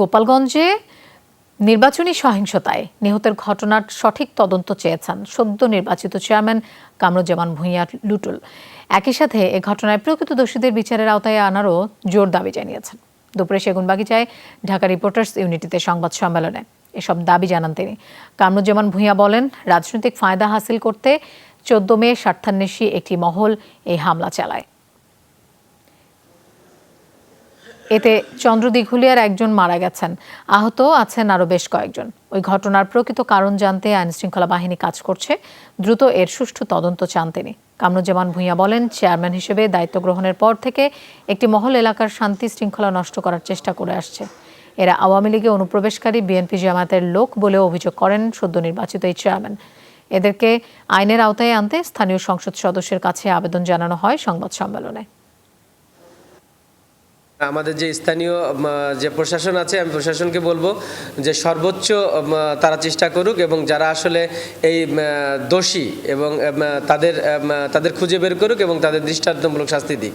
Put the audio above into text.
গোপালগঞ্জে নির্বাচনী সহিংসতায় নিহতের ঘটনার সঠিক তদন্ত চেয়েছেন সদ্য নির্বাচিত চেয়ারম্যান কামরুজ্জামান ভূঁইয়া লুটুল। একই সাথে এ ঘটনায় প্রকৃত দোষীদের বিচারের আওতায় আনারও জোর দাবি জানিয়েছেন। দুপুরে সেগুনবাগিচায় ঢাকা রিপোর্টার্স ইউনিটিতে সংবাদ সম্মেলনে এসব দাবি জানান তিনি। কামরুজ্জামান ভূঁইয়া বলেন, রাজনৈতিক ফায়দা হাসিল করতে চোদ্দ মে স্বার্থান্বেষী একটি মহল এই হামলা চালায়। এতে চন্দ্রদিঘুলিয়ার একজন মারা গেছেন। আহত আছেন আরও বেশ কয়েকজন। ওই ঘটনার প্রকৃত কারণ জানতে আইনশৃঙ্খলা বাহিনী কাজ করছে। দ্রুত এর সুষ্ঠু তদন্ত চান তিনি। কামরুজ্জামান ভূঁইয়া বলেন, চেয়ারম্যান হিসেবে দায়িত্ব গ্রহণের পর থেকে একটি মহল এলাকার শান্তি শৃঙ্খলা নষ্ট করার চেষ্টা করে আসছে। এরা আওয়ামী লীগে অনুপ্রবেশকারী বিএনপি জামায়াতের লোক বলেও অভিযোগ করেন সদ্য নির্বাচিত এই চেয়ারম্যান। এদেরকে আইনের আওতায় আনতে স্থানীয় সংসদ সদস্যের কাছে আবেদন জানানো হয় সংবাদ সম্মেলনে। আমাদের যে স্থানীয় যে প্রশাসন আছে, আমি প্রশাসনকে বলব যে সর্বোচ্চ তারা চেষ্টা করুক এবং যারা আসলে এই দোষী এবং তাদের তাদের খুঁজে বের করুক এবং তাদের দৃষ্টান্তমূলক শাস্তি দিক।